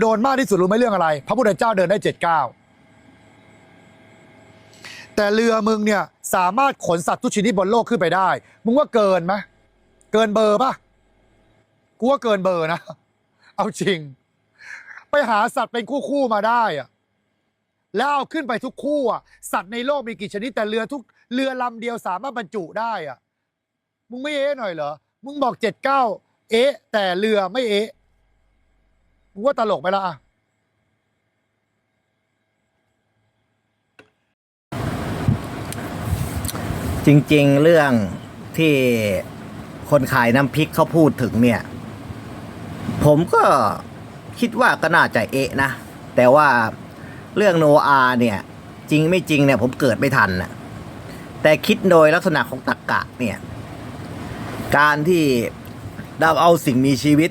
โดนมากที่สุดรู้ไหมเรื่องอะไร พระพุทธเจ้าเดินได้เจ็ดเก้าแต่เรือมึงเนี่ยสามารถขนสัตว์ทุกชนิดบนโลกขึ้นไปได้ มึงว่าเกินไหมเกินเบอร์ปะกูว่าเกินเบอร์นะ เอาจริง ไปหาสัตว์เป็นคู่คู่ๆมาได้อะแล้วเอาขึ้นไปทุกคู่อะสัตว์ในโลกมีกี่ชนิด แต่เรือทุกเรือลำเดียวสามารถบรรจุได้อะมึงไม่เอ๊ะหน่อยเหรอ มึงบอกเจ็ดเก้าเอ๊ะแต่เรือไม่เอ๊ะ มึงว่าตลกไปละอะจริง ๆ เรื่องที่คนขายน้ำพริกเขาพูดถึงเนี่ย ผมก็คิดว่าก็น่าจะเอะนะ แต่ว่าเรื่องโนอาเนี่ย จริงไม่จริงเนี่ย ผมเกิดไม่ทันนะแต่คิดโดยลักษณะของตรรกกะเนี่ย การที่เราเอาสิ่งมีชีวิต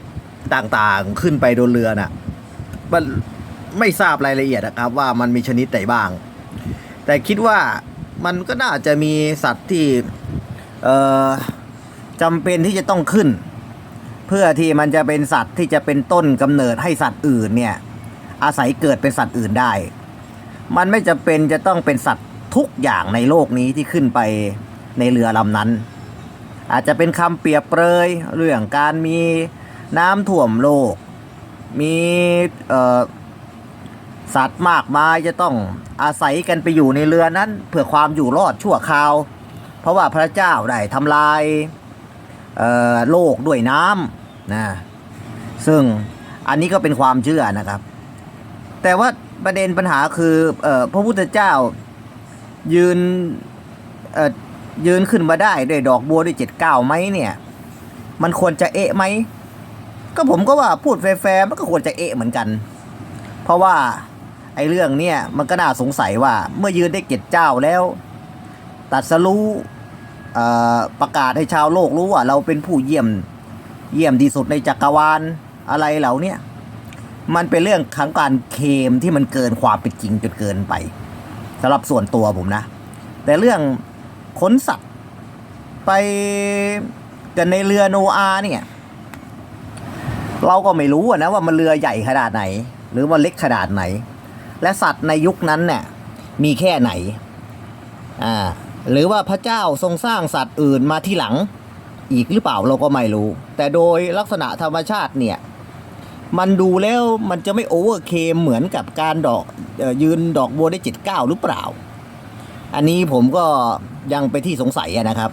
ต่างๆ ขึ้นไปบนเรือน่ะมันไม่ทราบรายละเอียดนะครับ ว่ามันมีชนิดไหนบ้าง แต่คิดว่ามันก็น่าจะมีสัตว์ที่เออจำเป็นที่จะต้องขึ้น เพื่อที่มันจะเป็นสัตว์ที่จะเป็นต้นกำเนิดให้สัตว์อื่นเนี่ยอาศัยเกิดเป็นสัตว์อื่นได้ มันไม่จะเป็นจะต้องเป็นสัตว์ทุกอย่างในโลกนี้ที่ขึ้นไปในเรือลำนั้น อาจจะเป็นคำเปรียบเปรยเรื่องการมี น้ำท่วมโลก มีสัตว์มากมายจะต้องอาศัยกันไปอยู่ในเรือนั้น เพื่อความอยู่รอดชั่วคราว เพราะว่าพระเจ้าได้ทำลายโลกด้วยน้ำนะซึ่งอันนี้ก็เป็นความเชื่อนะครับ แต่ว่าประเด็นปัญหาคืออพระพุทธเจ้ายืนยืนขึ้นมาได้ด้วยดอกบัวด้วยเจ็ดเก้าไหมเนี่ย มันควรจะเอะไหม ก็ผมก็ว่าพูดแฟร์ๆมันก็ควรจะเอะเหมือนกัน เพราะว่าไอ้เรื่องเนี่ยมันก็น่าสงสัยว่าเมื่อยืนได้เจ็ดเจ้าแล้ว ตัดสรู้ประกาศให้ชาวโลกรู้ว่าเราเป็นผู้เยี่ยมเยี่ยมที่สุดในจักรวาลอะไรเหล่านี้มันเป็นเรื่องขังการเคมที่มันเกินความเป็นจริงจนเกินไปสำหรับส่วนตัวผมนะ แต่เรื่องขนสัตว์ไปกันในเรือโนอาเนี่ย เราก็ไม่รู้อะนะว่ามันเรือใหญ่ขนาดไหน หรือว่าเล็กขนาดไหน และสัตว์ในยุคนั้นเนี่ยมีแค่ไหนอ่าหรือว่าพระเจ้าทรงสร้างสัตว์อื่นมาที่หลัง อีกหรือเปล่าเราก็ไม่รู้ แต่โดยลักษณะธรรมชาติเนี่ยมันดูแล้วมันจะไม่โอเวอร์เคมเหมือนกับการดอกยืนดอกบัวได้เจ็ดเก้าหรือเปล่า อันนี้ผมก็ยังไปที่สงสัยนะครับ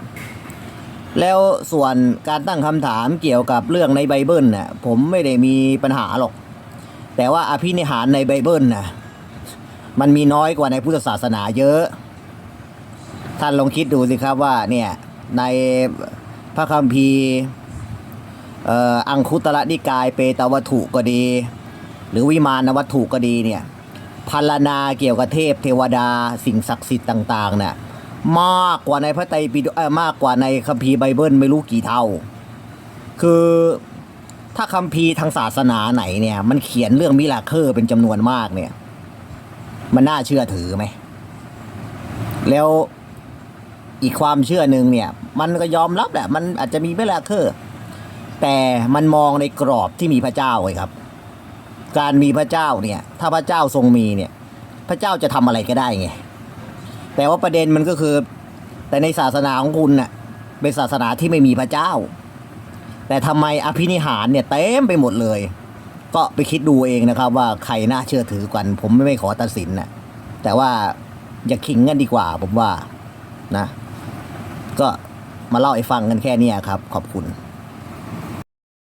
แล้วส่วนการตั้งคำถามเกี่ยวกับเรื่องในไบเบิลน่ะผมไม่ได้มีปัญหาหรอก แต่ว่าอภินิหารในไบเบิลน่ะมันมีน้อยกว่าในพุทธศาสนาเยอะ ท่านลองคิดดูสิครับว่าเนี่ยในพระคัมภีร์อังคุตระนิกายเปตวัตถุก็ดี หรือวิมานวัตถุก็ดีเนี่ยพัลนาเกี่ยวกับเทพเทวดาสิ่งศักดิ์สิทธิ์ต่างๆเนี่ย มากกว่าในพระไตรปิฎกมากกว่าในคัมภีร์ไบเบิลไม่รู้กี่เท่า คือถ้าคัมภีร์ทางศาสนาไหนเนี่ย มันเขียนเรื่องมิราเคิลเป็นจำนวนมากเนี่ย มันน่าเชื่อถือไหม แล้วอีกความเชื่อหนึ่งเนี่ย มันก็ยอมรับแหละ มันอาจจะมีมิราเคิลแต่มันมองในกรอบที่มีพระเจ้าไว้ครับ การมีพระเจ้าเนี่ย ถ้าพระเจ้าทรงมีเนี่ย พระเจ้าจะทำอะไรก็ได้ไง แต่ว่าประเด็นมันก็คือ แต่ในศาสนาของคุณน่ะเป็นศาสนาที่ไม่มีพระเจ้า แต่ทำไมอภินิหารเนี่ยเต็มไปหมดเลย ก็ไปคิดดูเองนะครับว่าใครน่าเชื่อถือกัน ผมไม่ขอตัดสินนะแต่ว่าอย่าขิงกันดีกว่า ผมว่านะ ก็มาเล่าให้ฟังกันแค่นี้ครับ ขอบคุณ